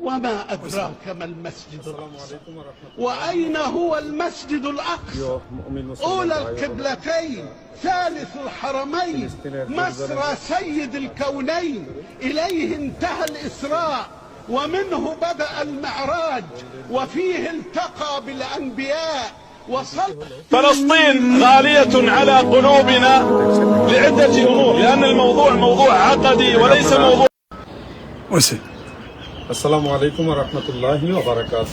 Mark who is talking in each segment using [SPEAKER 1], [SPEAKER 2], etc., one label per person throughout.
[SPEAKER 1] وما أدراك ما المسجد الأقصى. وأين هو المسجد الأقصى؟ أولى القبلتين ثالث الحرمين مسرى سيد الكونين. إليه انتهى الإسراء ومنه بدأ المعراج وفيه التقى بالأنبياء. وصل
[SPEAKER 2] فلسطين غالية على قلوبنا لعدة أمور لأن الموضوع موضوع عقدي وليس موضوع
[SPEAKER 3] وسيم
[SPEAKER 4] আসসালামু আলাইকুম রহমতুল্লাহ বারাকাত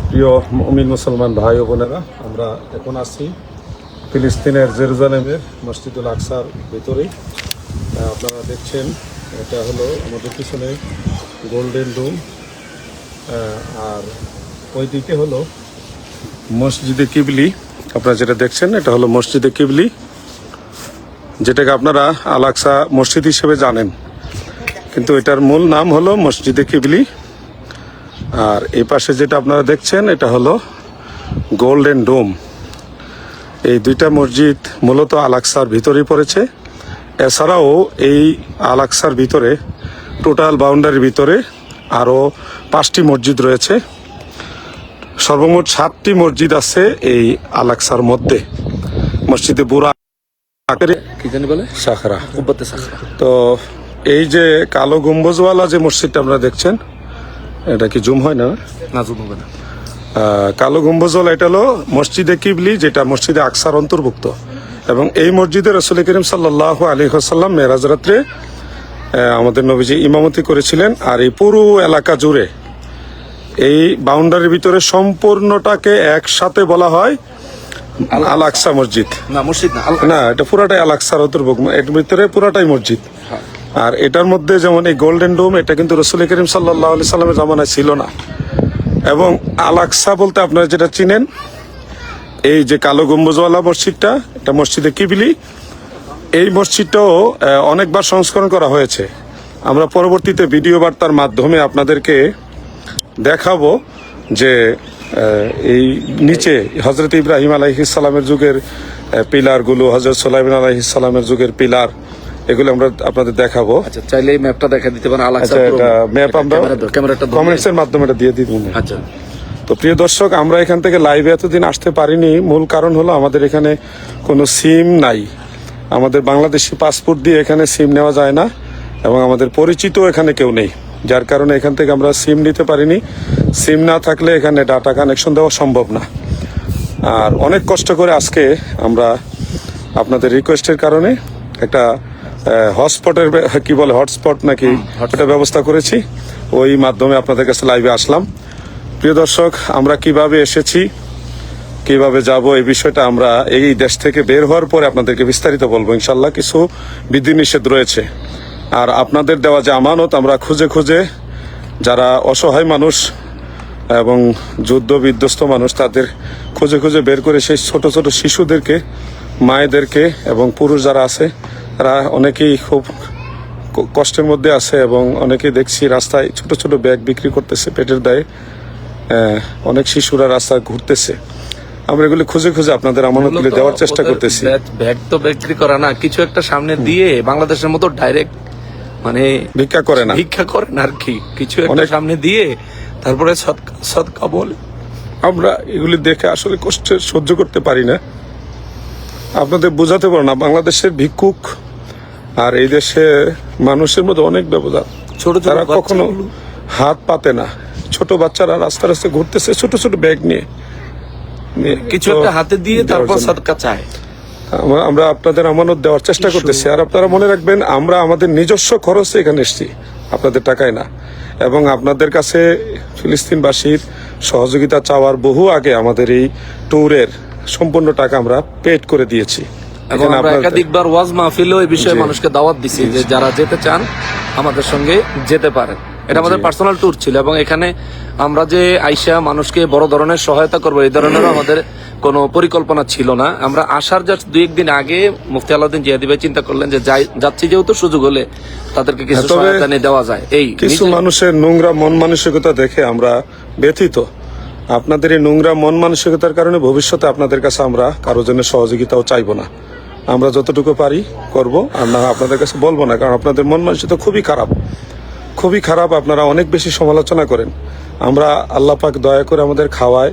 [SPEAKER 4] প্রিয় মমিন মুসলমান ভাই ও বোনেরা আমরা এখন আছি ফিলিস্তিনের জেরুজালেমের মসজিদুল আকসার ভিতরেই আহ, আপনারা দেখছেন এটা হলো আমাদের পিছনে গোল্ডেন রুম। আর ওই দিকে হলো মসজিদে কিবলি। আপনারা যেটা দেখছেন এটা হলো মসজিদে কিবলি যেটাকে আপনারা আল আকসা মসজিদ হিসেবে জানেন। কিন্তু এটার মূল নাম হলো মসজিদে কিবলি। আর এই পাশে যেটা আপনারা দেখছেন এটা হলো গোল্ডেন ডোম। এই দুইটা মসজিদ মূলত আলাক্সার ভিতরেই পড়েছে। এছাড়াও এই আলাক্সার ভিতরে টোটাল বাউন্ডারির ভিতরে আরও পাঁচটি মসজিদ রয়েছে। সর্বমোট সাতটি মসজিদ আছে এই আলাক্সার মধ্যে। মসজিদে বুড়া
[SPEAKER 3] কি জানি বলে?
[SPEAKER 4] সাখরা।
[SPEAKER 3] সাখরা।
[SPEAKER 4] তো এই যে কালো গম্বুজওয়ালা যে মসজিদটা আপনারা দেখছেন এটা কি জুম হয় না?
[SPEAKER 3] না জুম হবে না।
[SPEAKER 4] কালো গম্বুজওয়ালা এটা হলো মসজিদে কিবলি যেটা মসজিদে আকসার অন্তর্ভুক্ত। এবং এই মসজিদে রসুল করিম সাল্লাহ আলী হাসাল্লাম মেরাজ রাত্রে আমাদের নবীজি ইমামতি করেছিলেন। আর এই পুরো এলাকা জুড়ে এই বাউন্ডারির ভিতরে সম্পূর্ণটাকে একসাথে বলা হয় আল আকসা মসজিদ।
[SPEAKER 3] না মসজিদ না
[SPEAKER 4] এটা পুরাটাই আল আকসার অন্তর্ভুক্ত। এর ভিতরে পুরাটাই মসজিদ। আর এটার মধ্যে যেমন এই গোল্ডেন ডোম এটা কিন্তু রসুল করিম সাল্লাহ সাল্লামের জামানায় ছিল না। এবং আল আকসা বলতে আপনারা যেটা চিনেন, এই যে কালো গম্বুজওয়ালা মসজিদটা, এটা মসজিদে কিবিলি। এই মসজিদটাও অনেকবার সংস্করণ করা হয়েছে। আমরা পরবর্তীতে ভিডিও বার্তার মাধ্যমে আপনাদেরকে দেখাবো যে এই নিচে হজরত ইব্রাহিম আলাইহিসালামের যুগের পিলারগুলো হজরত সোলাইমিন আলাইহিসালামের যুগের পিলার এগুলো আমরা আপনাদের দেখাবো।
[SPEAKER 3] আচ্ছা চাইলে এই ম্যাপটা দেখা দিতে পারেন আলাদা
[SPEAKER 4] আচ্ছা এটা ম্যাপ আমরা
[SPEAKER 3] ক্যামেরাটা
[SPEAKER 4] কমেন্টস এর মাধ্যমে এটা দিয়ে দিব
[SPEAKER 3] আচ্ছা।
[SPEAKER 4] তো প্রিয় দর্শক আমরা এখান থেকে লাইভে এতদিন আসতে পারিনি। মূল কারণ হলো আমাদের এখানে কোনো সিম নাই। আমাদের বাংলাদেশি পাসপোর্ট দিয়ে এখানে সিম নেওয়া যায় না এবং আমাদের পরিচিত এখানে কেউ নেই। যার কারণে এখান থেকে আমরা সিম নিতে পারিনি। সিম না থাকলে এখানে ডাটা কানেকশন দেওয়া সম্ভব না। আর অনেক কষ্ট করে আজকে আমরা আপনাদের রিকোয়েস্টের কারণে একটা হটস্পটের কি বলে হটস্পট নাকি? এটা ব্যবস্থা করেছি। ওই মাধ্যমে আপনাদের কাছে লাইভে আসলাম। প্রিয় দর্শক আমরা কীভাবে এসেছি কীভাবে যাব এই বিষয়টা আমরা এই দেশ থেকে বের হওয়ার পরে আপনাদেরকে বিস্তারিত বলব। ইনশাল্লাহ কিছু বিধিনিষেধ রয়েছে। আর আপনাদের দেওয়া যে আমানত আমরা খুঁজে খুঁজে যারা অসহায় মানুষ এবং যুদ্ধ বিধ্বস্ত মানুষ তাদের খুঁজে খুঁজে বের করে সেই ছোট ছোট শিশুদেরকে মায়েদেরকে এবং পুরুষ যারা আছে তারা অনেকেই খুব কষ্টের মধ্যে আছে এবং অনেকে দেখছি রাস্তায় ছোট ছোট ব্যাগ বিক্রি করতেছে পেটের দায়ে। অনেক শিশুরা রাস্তায় ঘুরতেছে। আমরা এগুলি খুঁজে খুঁজে আপনাদের আমানতগুলি দেওয়ার চেষ্টা করতেছি।
[SPEAKER 3] ব্যাগ- তো বিক্রি করা না কিছু একটা সামনে দিয়ে বাংলাদেশের মতো ডাইরেক্ট মানে
[SPEAKER 4] ভিক্ষা করে না।
[SPEAKER 3] ভিক্ষা করেন আর কি। কিছু একটা সামনে দিয়ে তারপরে সৎকা বলে
[SPEAKER 4] আমরা এগুলি দেখে আসলে কষ্ট সহ্য করতে পারি না। আপনাদের বোঝাতে পারো না বাংলাদেশের ভিক্ষুক আর এই দেশে মানুষের মধ্যে অনেক ব্যবধান।
[SPEAKER 3] ছোট
[SPEAKER 4] তারা কখনো হাত পাতে না। ছোট বাচ্চারা রাস্তা রাস্তায় ঘুরতেছে ছোট ছোট ব্যাগ নিয়ে।
[SPEAKER 3] কিছু একটা হাতে দিয়ে তারপর
[SPEAKER 4] জন্য।
[SPEAKER 3] চায়।
[SPEAKER 4] আমরা- আমরা আপনাদের আমানত দেওয়ার চেষ্টা করতেছি। আর আপনারা মনে রাখবেন আমরা আমাদের নিজস্ব খরচে এখানে এসেছি। আপনাদের টাকায় না। এবং আপনাদের কাছে ফিলিস্তিনবাসীর সহযোগিতা চাওয়ার বহু আগে আমাদের এই ট্যুরের সম্পূর্ণ টাকা আমরা পেড করে দিয়েছি।
[SPEAKER 3] এবং আমরা একাধিকবার ওয়াজ মাহফিলও এই বিষয়ে মানুষকে দাওয়াত দিছি যে যারা যেতে চান আমাদের সঙ্গে যেতে পারেন। এটা আমাদের পার্সোনাল ট্যুর ছিল এবং এখানে আমরা যে আইসা মানুষকে বড় ধরনের সহায়তা করব এই ধরনের আমাদের কোনো পরিকল্পনা ছিল না। আমরা আসার জাস্ট দুই একদিন আগে মুফতি আলাউদ্দিন জিয়াদি ভাই চিন্তা করলেন যে যাই- যাচ্ছি যেহেতু সুযোগ হলে তাদেরকে কিছু
[SPEAKER 4] হ্যাঁ,
[SPEAKER 3] সহায়তা নিয়ে দেওয়া যায়। এই
[SPEAKER 4] কিছু মানুষের নোংরা মন মানসিকতা দেখে আমরা ব্যথিত। আপনাদের এই নোংরা মন মানসিকতার কারণে ভবিষ্যতে আপনাদের কাছে আমরা কারও জন্য সহযোগিতাও চাইব না। আমরা যতটুকু পারি করব আর না আপনাদের কাছে বলব না কারণ আপনাদের মন মানসিকতা খুবই খারাপ। খুবই খারাপ আপনারা অনেক বেশি সমালোচনা করেন। আমরা আল্লাহ পাক দয়া করে আমাদের খাওয়ায়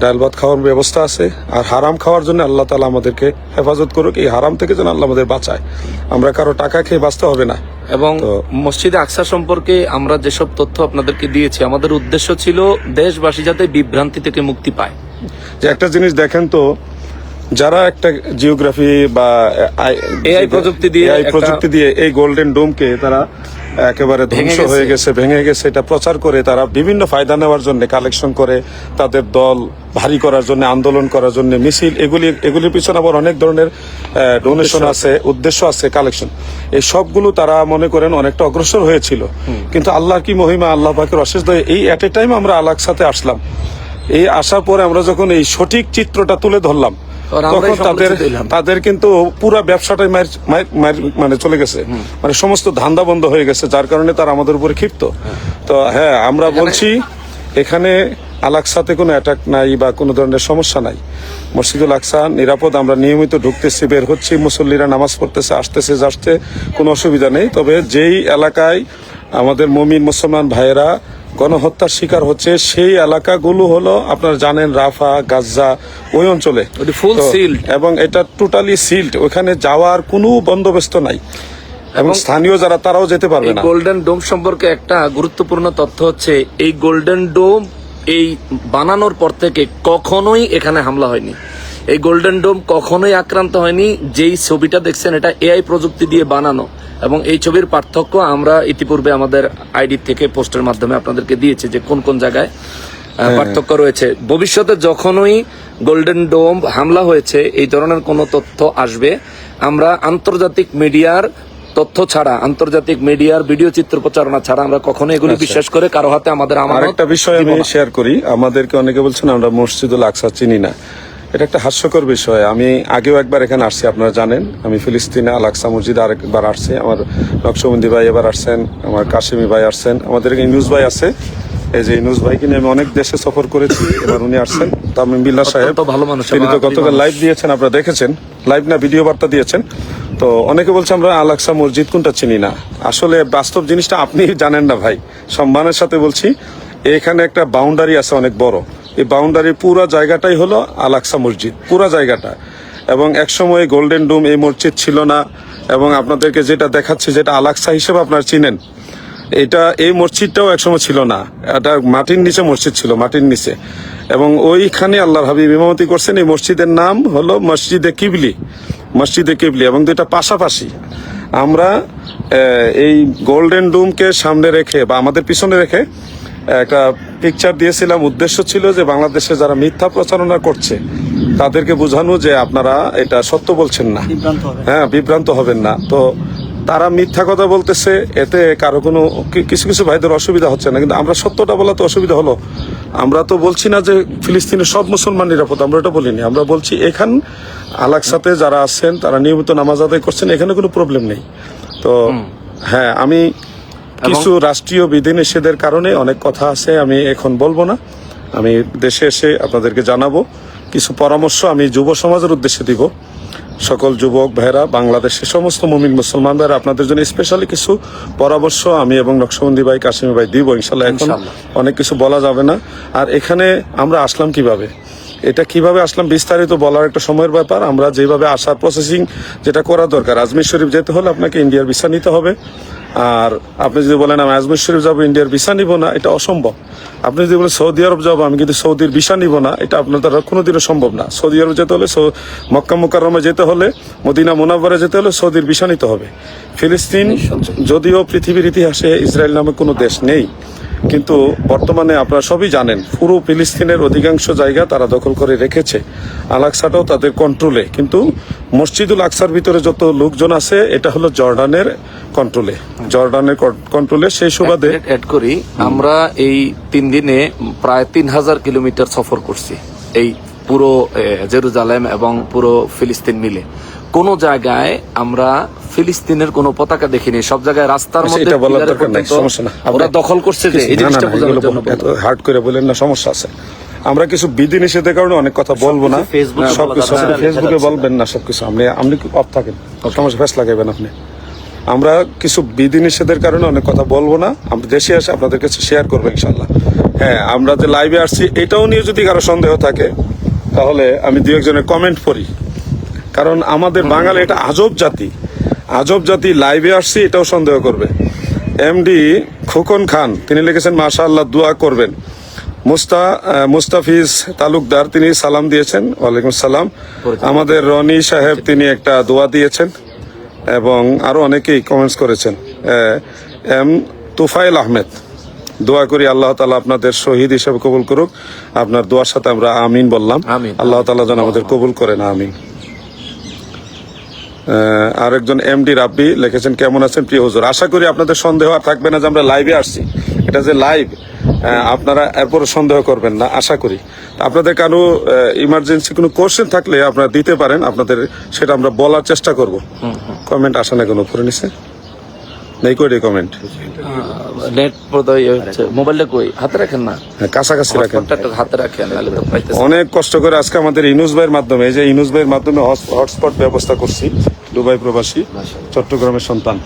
[SPEAKER 4] ডাল ভাত খাওয়ার ব্যবস্থা আছে আর হারাম খাওয়ার জন্য আল্লাহ তালা আমাদেরকে হেফাজত করুক এই হারাম থেকে যেন আল্লাহ আমাদের বাঁচায়। আমরা কারও টাকা খেয়ে বাঁচতে হবে না।
[SPEAKER 3] এবং মসজিদে আকসা সম্পর্কে আমরা যেসব তথ্য আপনাদেরকে দিয়েছি আমাদের উদ্দেশ্য ছিল দেশবাসী যাতে বিভ্রান্তি থেকে মুক্তি পায়।
[SPEAKER 4] যে একটা জিনিস দেখেন তো যারা একটা জিওগ্রাফি বা
[SPEAKER 3] AI প্রযুক্তি দিয়ে একটা-
[SPEAKER 4] প্রযুক্তি দিয়ে এই গোল্ডেন ডোমকে তারা একেবারে ধ্বংস হয়ে
[SPEAKER 3] গেছে।
[SPEAKER 4] ভেঙে গেছে। এটা প্রচার করে তারা বিভিন্ন ফায়দা নেওয়ার জন্য কালেকশন করে তাদের দল ভারী করার জন্য আন্দোলন করার জন্য মিছিল এগুলি এগুলির পিছনে আবার অনেক ধরনের ডোনেশন আছে উদ্দেশ্য আছে কালেকশন এই সবগুলো তারা মনে করেন অনেকটা অগ্রসর হয়েছিল। কিন্তু আল্লাহর কি মহিমা আল্লাহ পাকের অশেষ দয়ে এই এট এ টাইম আমরা আলাক সাথে আসলাম। এই আসার পরে আমরা যখন এই সঠিক চিত্রটা তুলে ধরলাম
[SPEAKER 3] তখন
[SPEAKER 4] তাদের তাদের কিন্তু পুরো ব্যবসাটাই মানে চলে গেছে। মানে সমস্ত ধান্দা বন্ধ হয়ে গেছে যার কারণে তারা আমাদের উপরে ক্ষিপ্ত। তো হ্যাঁ আমরা বলছি এখানে আলাকসাতে কোনো অ্যাটাক নাই বা কোনো ধরনের সমস্যা নাই। মসজিদুল আকসা নিরাপদ আমরা নিয়মিত ঢুকতেছি বের হচ্ছি মুসল্লিরা নামাজ পড়তেছে আসতেছে যাচ্ছে কোনো অসুবিধা নেই। তবে যেই এলাকায় আমাদের মমিন মুসলমান ভাইয়েরা গণহত্যার শিকার হচ্ছে সেই এলাকাগুলো হলো আপনারা জানেন রাফা গাজা ওই অঞ্চলে। তো-
[SPEAKER 3] sealed।
[SPEAKER 4] এবং এটা টোটালি সিল্ড ওখানে যাওয়ার কোনো বন্দোবস্ত নাই। এবং স্থানীয় যারা তারাও যেতে পারবে না।
[SPEAKER 3] গোল্ডেন ডোম সম্পর্কে একটা গুরুত্বপূর্ণ তথ্য হচ্ছে এই গোল্ডেন ডোম এই বানানোর পর থেকে কখনোই এখানে হামলা হয়নি। এই গোল্ডেন ডোম কখনোই আক্রান্ত হয়নি। যেই ছবিটা দেখছেন এটা এআই প্রযুক্তি দিয়ে বানানো। এবং এই ছবির পার্থক্য আমরা ইতিপূর্বে আমাদের আইডি থেকে পোস্টের মাধ্যমে আপনাদেরকে দিয়েছি যে কোন কোন জায়গায় পার্থক্য রয়েছে। ভবিষ্যতে যখনই গোল্ডেন ডোম হামলা হয়েছে এই ধরনের কোনো তথ্য আসবে। আমরা আন্তর্জাতিক মিডিয়ার তথ্য ছাড়া আন্তর্জাতিক মিডিয়ার ভিডিও চিত্র প্রচারণা ছাড়া আমরা কখনো এগুলি বিশ্বাস করে কারও হাতে আমাদের আমার
[SPEAKER 4] একটা বিষয় আমি শেয়ার করি। আমাদেরকে অনেকে বলছেন আমরা মসজিদুল আকসা চিনি না। এটা একটা হাস্যকর বিষয়। আমি আগেও একবার এখানে আসছি আপনারা জানেন। আমি ফিলিস্তিনে আল আকসা মসজিদ আরেকবার আসছি। আমার নকশবন্দি ভাই এবার আসছেন আমার কাশিমি ভাই আসছেন। আমাদের এখানে নিউজ ভাই আছে। এই যে নিউজ ভাই কিনে আমি অনেক দেশে সফর করেছি এবার উনি আসছেন। তামিম বিল্লা সাহেব
[SPEAKER 3] ভালো মানুষ
[SPEAKER 4] তিনি তো গতকাল লাইভ দিয়েছেন আপনারা দেখেছেন। লাইভ না ভিডিও বার্তা দিয়েছেন। তো অনেকে বলছে আমরা আল আকসা মসজিদ কোনটা চিনি না। আসলে বাস্তব জিনিসটা আপনি জানেন না ভাই। সম্মানের সাথে বলছি এখানে একটা বাউন্ডারি আছে অনেক বড়। এই বাউন্ডারি পুরো জায়গাটাই হলো আল আকসা মসজিদ, পুরো জায়গাটা। এবং একসময় গোল্ডেন ডুম এই মসজিদ ছিল না। এবং আপনাদেরকে যেটা দেখাচ্ছে, যেটা আলাক্সা হিসেবে আপনারা চিনেন, এটা এই মসজিদটাও একসময় ছিল না। এটা মাটির নিচে মসজিদ ছিল, মাটির নিচে। এবং ওইখানে আল্লাহর হাবিব ইমামতি করছেন, এই মসজিদের নাম হলো মসজিদে কিবলি মসজিদে কিবলি, এবং দুইটা পাশাপাশি আমরা এই গোল্ডেন ডুমকে সামনে রেখে বা আমাদের পিছনে রেখে একটা পিকচার দিয়েছিলাম উদ্দেশ্য ছিল যে বাংলাদেশে যারা মিথ্যা প্রচারণা করছে তাদেরকে বোঝানো যে আপনারা এটা সত্য বলছেন না। হ্যাঁ বিভ্রান্ত হবেন না। তো তারা মিথ্যা কথা বলতেছে এতে কারও কোনো কিছু কিছু ভাইদের অসুবিধা হচ্ছে না। কিন্তু আমরা সত্যটা বলা তো অসুবিধা হলো। আমরা তো বলছি না যে ফিলিস্তিনের সব মুসলমান নিরাপদ আমরা এটা বলিনি। আমরা বলছি এখান আলাকসাতে যারা আছেন তারা নিয়মিত নামাজ আদায় করছেন এখানে কোনো প্রবলেম নেই। তো হ্যাঁ আমি কিছু রাষ্ট্রীয় বিধিনিষেধের কারণে অনেক কথা আছে আমি এখন বলব না। আমি দেশে এসে আপনাদেরকে জানাব। কিছু পরামর্শ আমি যুব সমাজের উদ্দেশ্যে দিব। সকল যুবক ভাইরা বাংলাদেশের সমস্ত মুমিন মুসলমান ভাইরা আপনাদের জন্য স্পেশালি কিছু পরামর্শ আমি এবং নকশবন্দি ভাই কাশিমি ভাই দিব। ইনশাল্লাহ এখন অনেক কিছু বলা যাবে না। আর এখানে আমরা আসলাম কীভাবে? এটা কীভাবে আসলাম বিস্তারিত বলার একটা সময়ের ব্যাপার। আমরা যেভাবে আসার প্রসেসিং যেটা করা দরকার। আজমির শরীফ যেতে হলে আপনাকে ইন্ডিয়ার ভিসা নিতে হবে। আর আপনি যদি বলেন, আমি আজমির শরীফ যাব, ইন্ডিয়ার ভিসা নিব না, এটা অসম্ভব। আপনি যদি বলেন, সৌদি আরব যাব, আমি কিন্তু সৌদির ভিসা নিব না, এটা আপনার দ্বারা কোনোদিনও সম্ভব না। সৌদি আরব যেতে হলে মক্কা মুকাররমে যেতে হলে, মদিনা মোনাব্বারে যেতে হলে সৌদির ভিসা নিতে হবে। ফিলিস্তিন, যদিও পৃথিবীর ইতিহাসে ইসরায়েল নামে কোনো দেশ নেই কিন্তু বর্তমানে আপনারা সবই জানেন, পুরো ফিলিস্তিনের অধিকাংশ জায়গা তারা দখল করে রেখেছে আলাকসাটাও তাদের কন্ট্রোলে কিন্তু মসজিদুল আকসার ভিতরে যত লোকজন আছে, এটা হলো জর্ডানের কন্ট্রোলে জর্ডানের কন্ট্রোলে সেই সুবাদে
[SPEAKER 3] অ্যাড করি, আমরা এই তিন দিনে প্রায় তিন হাজার কিলোমিটার সফর করছি, এই পুরো জেরুজালেম এবং পুরো ফিলিস্তিন মিলে। কোন জায়গায় আমরা ফিলিস্তিনের কোনো পতাকা দেখিনি। সব জায়গায় রাস্তার
[SPEAKER 4] আচ্ছা,
[SPEAKER 3] মধ্যে ওরা দখল করছে যে এই জিনিসটা বোঝানোর জন্য
[SPEAKER 4] হার্ড করে বলেন না সমস্যা আছে। আমরা কিছু বিধি নিষেধের কারণে অনেক কথা বলব না।
[SPEAKER 5] ফেসবুকে
[SPEAKER 4] সবকিছু ফেসবুকে বলবেন না সবকিছু। আপনি আপনি অফ থাকেন? সমস্যা ফেস লাগাবেন আপনি। আমরা কিছু বিধিনিষেধের কারণে অনেক কথা বলব না। আমরা দেশে এসে আপনাদের কাছে শেয়ার করব ইনশাল্লাহ হ্যাঁ আমরা যে লাইভে আসছি এটাও নিয়ে যদি কারও সন্দেহ থাকে তাহলে আমি দু একজনের কমেন্ট পড়ি। কারণ আমাদের বাঙালি এটা আজব জাতি। আজব জাতি লাইভে আসছি এটাও সন্দেহ করবে। এমডি খোকন খান তিনি লিখেছেন মাশা আল্লাহ দোয়া করবেন। মুস্তা মুস্তাফিজ তালুকদার তিনি সালাম দিয়েছেন। ওয়ালাইকুম সালাম। আমাদের রনি সাহেব তিনি একটা দোয়া দিয়েছেন এবং আরও অনেকেই কমেন্টস করেছেন। এম তুফাইল আহমেদ দোয়া করি আল্লাহ তালা আপনাদের শহীদ হিসেবে কবুল করুক। আপনার দোয়ার সাথে আমরা আমিন বললাম। আল্লাহ তালা যেন আমাদের কবুল করেন আমিন। আহ, আরেকজন এমডি রাব্বি লিখেছেন কেমন আছেন প্রিয় হুজুর? আশা করি আপনাদের সন্দেহ আর থাকবে না যে আমরা লাইভে আসছি। এটা যে লাইভ আপনারা এরপর সন্দেহ করবেন না আশা করি। আপনাদের কারও ইমার্জেন্সি কোনো কোশ্চেন থাকলে আপনারা দিতে পারেন আপনাদের সেটা আমরা বলার চেষ্টা করব। কমেন্ট আসা না কোনো উপরে নিচে। নেই কই রেকমেন্ড
[SPEAKER 3] নেট বোধহয় হচ্ছে মোবাইলটা কই? হাতে রাখেন না?
[SPEAKER 4] কাছাকাছি রাখেন।
[SPEAKER 3] হাত রাখেন।
[SPEAKER 4] অনেক কষ্ট করে আজকে আমাদের ইনুস ভাইয়ের মাধ্যমে এই যে ইনুস ভাইয়ের মাধ্যমে হটস্পট ব্যবস্থা করছি দুবাই প্রবাসী চট্টগ্রামের সন্তান।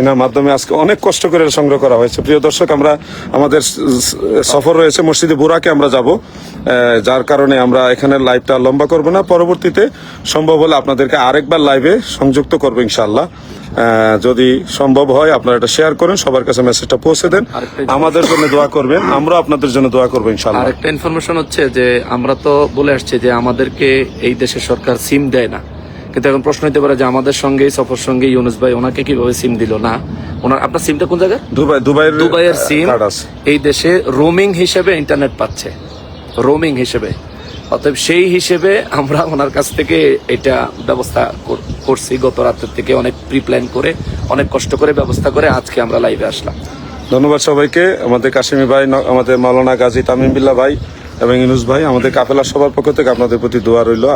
[SPEAKER 4] এনার মাধ্যমে আজকে অনেক কষ্ট করে সংগ্রহ করা হয়েছে। প্রিয় দর্শক আমরা আমাদের সফর রয়েছে মসজিদে বুরাকে আমরা যাব। যার কারণে আমরা এখানে লাইভটা লম্বা করব না। পরবর্তীতে সম্ভব হলে আপনাদেরকে আরেকবার লাইভে সংযুক্ত করব ইনশাল্লাহ যদি সম্ভব হয় আপনারা এটা শেয়ার করেন সবার কাছে মেসেজটা পৌঁছে দেন। আমাদের জন্য দোয়া করবেন আমরা আপনাদের জন্য দোয়া করব ইনশাআল্লাহ।
[SPEAKER 3] আরেকটা ইনফরমেশন হচ্ছে যে আমরা তো বলে আসছি যে আমাদেরকে এই দেশের সরকার সিম দেয় না। কিন্তু এখন প্রশ্ন হতে পারে যে আমাদের সঙ্গে সফর সঙ্গে ইউনুস ভাই ওনাকে কীভাবে সিম দিল? না ওনার আপনার সিমটা কোন জায়গায়?
[SPEAKER 4] দুবাই দুবাইয়ের
[SPEAKER 3] দুবাইয়ের সিম এই দেশে রোমিং হিসেবে ইন্টারনেট পাচ্ছে। রোমিং হিসেবে। অতএব সেই হিসেবে আমরা ওনার কাছ থেকে এটা ব্যবস্থা করছি। গত রাতের থেকে অনেক প্রি প্ল্যান করে অনেক কষ্ট করে ব্যবস্থা করে আজকে আমরা লাইভে আসলাম।
[SPEAKER 4] ধন্যবাদ সবাইকে। আমাদের কাশিমি ভাই আমাদের মাওলানা গাজী তামিম বিল্লাহ ভাই এবং ইনুস ভাই আমাদের কাফেলা সবার পক্ষ থেকে আপনাদের প্রতি দোয়া রইল।